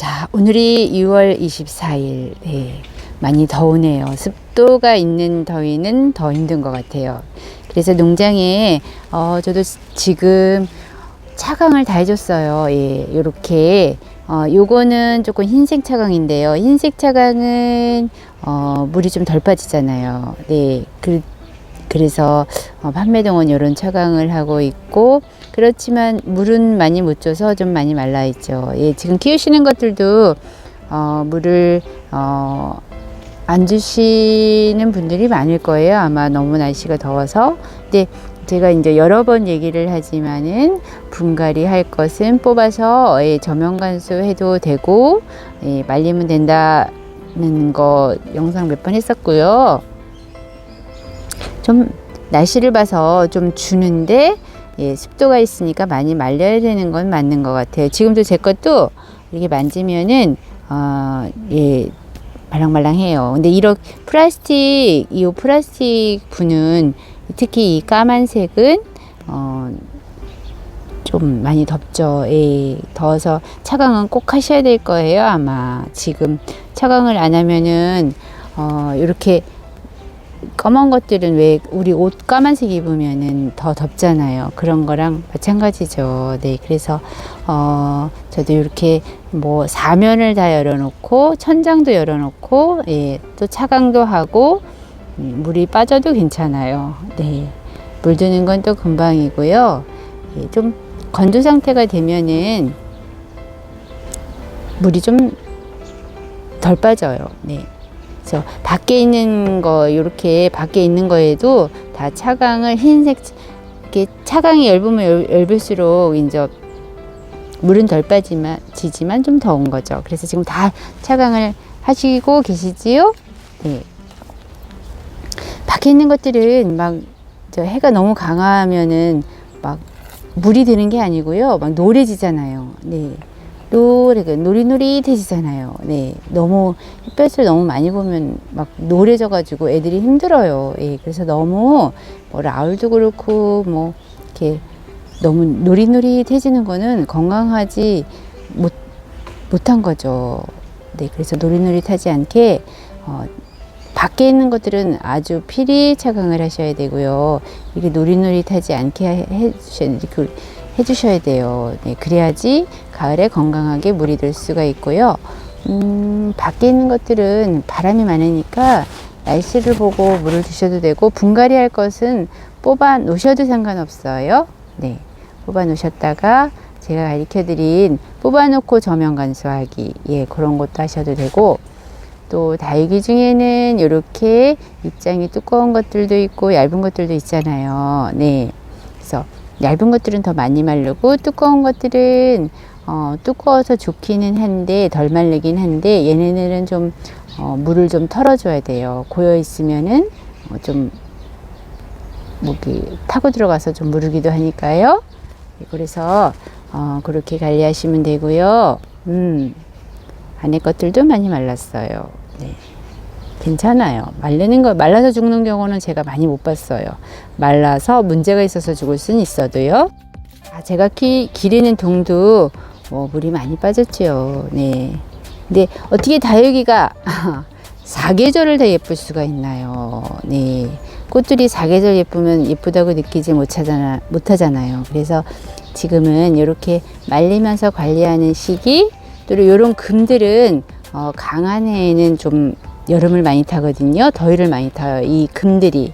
자, 오늘이 6월 24일. 네. 많이 더우네요. 습도가 있는 더위는 더 힘든 것 같아요. 그래서 농장에, 어, 저도 지금 차강을 다 해줬어요. 예, 요렇게. 어, 요거는 조금 흰색 차강인데요. 흰색 차강은, 어, 물이 좀 덜 빠지잖아요. 네. 그, 그래서 어, 판매동은 이런 차강을 하고 있고 그렇지만 물은 많이 못 줘서 좀 많이 말라 있죠. 예, 지금 키우시는 것들도 어, 물을 어, 안 주시는 분들이 많을 거예요. 아마 너무 날씨가 더워서. 근데 제가 이제 여러 번 얘기를 하지만은 분갈이 할 것은 뽑아서 예, 저면 간수 해도 되고 예, 말리면 된다는 거 영상 몇 번 했었고요. 좀 날씨를 봐서 좀 주는데 예, 습도가 있으니까 많이 말려야 되는 건 맞는 것 같아요. 지금도 제 것도 이렇게 만지면은 어, 예, 말랑말랑해요. 근데 이런 플라스틱 이 플라스틱 분은 특히 이 까만색은 어, 좀 많이 덥죠. 예, 더워서 차강은 꼭 하셔야 될 거예요. 아마 지금 차강을 안 하면은 어, 이렇게 검은 것들은 왜 우리 옷 까만색 입으면은 더 덥잖아요. 그런 거랑 마찬가지죠. 네, 그래서 어 저도 이렇게 뭐 사면을 다 열어놓고 천장도 열어놓고 예, 또 차강도 하고 음, 물이 빠져도 괜찮아요. 네, 물 드는 건 또 금방이고요. 예, 좀 건조 상태가 되면은 물이 좀 덜 빠져요. 네. 그래서 밖에 있는 거 이렇게 밖에 있는 거에도 다 차강을 흰색 이렇게 차강이 얇으면 얇- 얇을수록 이제 물은 덜 빠지만 지지만 좀 더운 거죠. 그래서 지금 다 차강을 하시고 계시지요? 네. 밖에 있는 것들은 막 저 해가 너무 강하면은 막 물이 드는 게 아니고요. 막 노래지잖아요. 네. 노래가 노리노리해지잖아요. 네, 너무 햇볕을 너무 많이 보면 막 노래져 가지고 애들이 힘들어요. 예, 그래서 너무 뭐 라울도 그렇고 뭐 이렇게 너무 노리노리해지는 거는 건강하지 못 못한 거죠. 네, 그래서 노릇노릇하지 않게 어, 밖에 있는 것들은 아주 필히 차강을 하셔야 되고요. 이게 노릇노릇하지 않게 해- 해주셔야 그 해주셔야 돼요. 네, 그래야지 가을에 건강하게 물이 들 수가 있고요. 음, 밖에 있는 것들은 바람이 많으니까 날씨를 보고 물을 주셔도 되고 분갈이 할 것은 뽑아 놓으셔도 상관없어요. 네, 뽑아 놓으셨다가 제가 가르쳐 드린 뽑아 놓고 저면 간수하기 예, 그런 것도 하셔도 되고 또 다육이 중에는 이렇게 입장이 두꺼운 것들도 있고 얇은 것들도 있잖아요. 네. 그래서 얇은 것들은 더 많이 마르고 두꺼운 것들은 어, 두꺼워서 좋기는 한데 덜 마르긴 한데 얘네들은 좀 어, 물을 좀 털어줘야 돼요. 고여 있으면은 어, 좀 목이 타고 들어가서 좀 무르기도 하니까요. 네, 그래서 어, 그렇게 관리하시면 되고요. 음, 안에 것들도 많이 말랐어요. 네. 괜찮아요. 말리는 거, 말라서 죽는 경우는 제가 많이 못 봤어요. 말라서 문제가 있어서 죽을 수는 있어도요. 아, 제가 키, 기르는 동도 뭐 물이 많이 빠졌죠. 네. 근데 어떻게 다육이가 사계절을 다 예쁠 수가 있나요? 네. 꽃들이 사계절 예쁘면 예쁘다고 느끼지 못하잖아, 못하잖아요. 그래서 지금은 이렇게 말리면서 관리하는 시기, 또 이런 금들은 어, 강한 해에는 좀 여름을 많이 타거든요. 더위를 많이 타요. 이 금들이.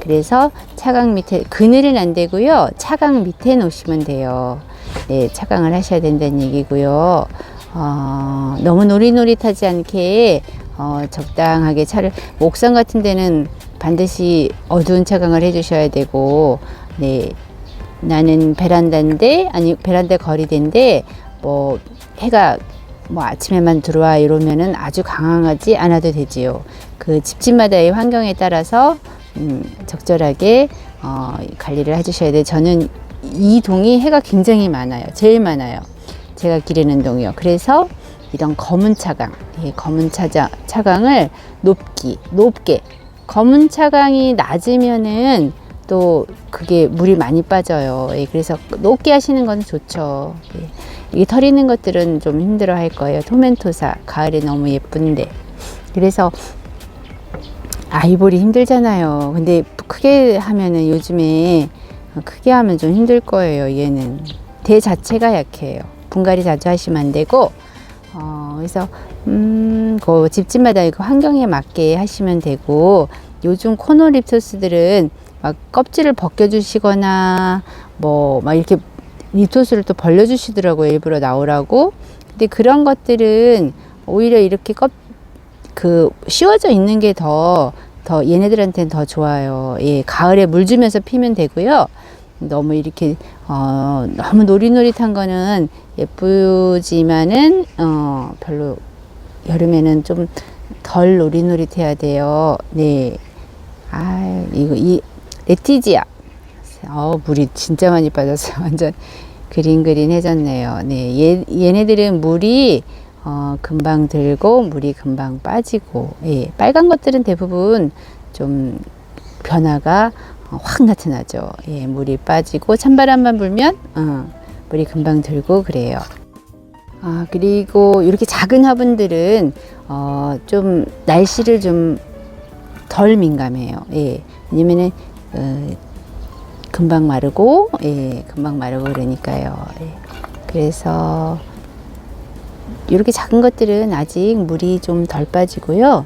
그래서 차강 밑에 그늘은 안 되고요. 차강 밑에 놓으시면 돼요. 네, 차강을 하셔야 된다는 얘기고요. 어, 너무 노릿노릿하지 않게 어, 적당하게 차를 옥상 같은 데는 반드시 어두운 차강을 해주셔야 되고, 네, 나는 베란다인데 아니 베란다 거리대인데 뭐 해가 뭐 아침에만 들어와 이러면은 아주 강하지 않아도 되지요. 그 집집마다의 환경에 따라서 음, 적절하게 어, 관리를 해주셔야 돼요. 저는 이 동이 해가 굉장히 많아요. 제일 많아요. 제가 기르는 동이요. 그래서 이런 검은 차강, 이 검은 차자, 차강을 높기, 높게. 검은 차강이 낮으면은 또 그게 물이 많이 빠져요. 예, 그래서 높게 하시는 건 좋죠. 예. 이게 털 있는 것들은 좀 힘들어 할 거예요. 토멘토사 가을에 너무 예쁜데 그래서 아이보리 힘들잖아요. 근데 크게 하면은 요즘에 크게 하면 좀 힘들 거예요. 얘는 대 자체가 약해요. 분갈이 자주 하시면 안 되고 어, 그래서 음, 그 집집마다 이거 환경에 맞게 하시면 되고 요즘 코노립토스들은 막 껍질을 벗겨주시거나 뭐 막 이렇게 립토스를 또 벌려주시더라고요. 일부러 나오라고. 근데 그런 것들은 오히려 이렇게 껍, 그 씌워져 있는 게 더 더 얘네들한테는 더 좋아요. 예, 가을에 물 주면서 피면 되고요. 너무 이렇게 어, 너무 노릿노릿한 거는 예쁘지만은 어, 별로 여름에는 좀 덜 노릿노릿해야 돼요. 네. 아, 이거 이 레티지아. 어, 물이 진짜 많이 빠졌어요. 완전 그린그린해졌네요. 네. 얘, 얘네들은 물이 어, 금방 들고 물이 금방 빠지고 예, 빨간 것들은 대부분 좀 변화가 어, 확 나타나죠. 예, 물이 빠지고 찬바람만 불면 어, 물이 금방 들고 그래요. 아 그리고 이렇게 작은 화분들은 어, 좀 날씨를 좀 덜 민감해요. 예, 왜냐면은 어, 금방 마르고 예, 금방 마르고 그러니까요. 예. 그래서 이렇게 작은 것들은 아직 물이 좀 덜 빠지고요.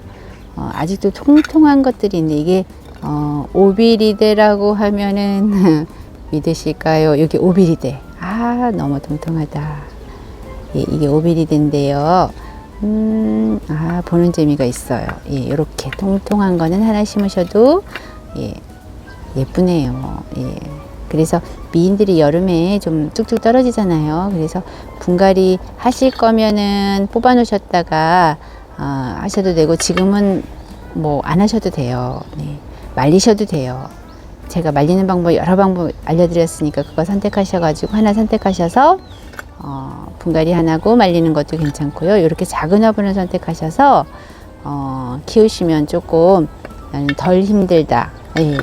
어, 아직도 통통한 것들이 있는데 이게 어, 오비리데라고 하면은 믿으실까요? 여기 오비리데. 아 너무 통통하다. 예, 이게 오비리데인데요. 음, 아 보는 재미가 있어요. 예, 이렇게 통통한 거는 하나 심으셔도 예, 예쁘네요. 예. 그래서 미인들이 여름에 좀 뚝뚝 떨어지잖아요. 그래서 분갈이 하실 거면은 뽑아 놓으셨다가 어, 하셔도 되고 지금은 뭐 안 하셔도 돼요. 네. 말리셔도 돼요. 제가 말리는 방법 여러 방법 알려드렸으니까 그거 선택하셔가지고 하나 선택하셔서 어, 분갈이 하나고 말리는 것도 괜찮고요. 이렇게 작은 화분을 선택하셔서 어, 키우시면 조금 덜 힘들다. 예.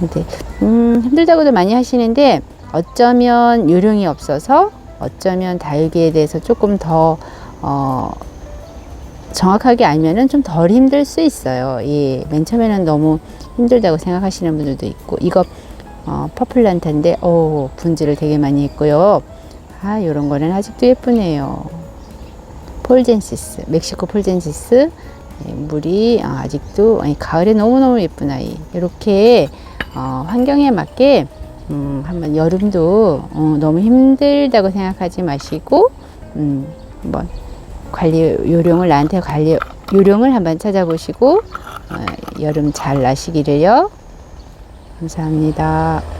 근데 음, 힘들다고도 많이 하시는데 어쩌면 요령이 없어서 어쩌면 다육이에 대해서 조금 더 어, 정확하게 알면은 좀 덜 힘들 수 있어요. 예, 맨 처음에는 너무 힘들다고 생각하시는 분들도 있고 이거 어, 퍼플란타인데 오 분지를 되게 많이 했고요. 아 요런 거는 아직도 예쁘네요. 폴젠시스 멕시코 폴젠시스 예, 물이 어, 아직도 아니, 가을에 너무너무 예쁜 아이 이렇게 어, 환경에 맞게 음, 한번 여름도 어, 너무 힘들다고 생각하지 마시고 음, 한번 관리 요령을 나한테 관리 요령을 한번 찾아보시고 어, 여름 잘 나시기를요. 감사합니다.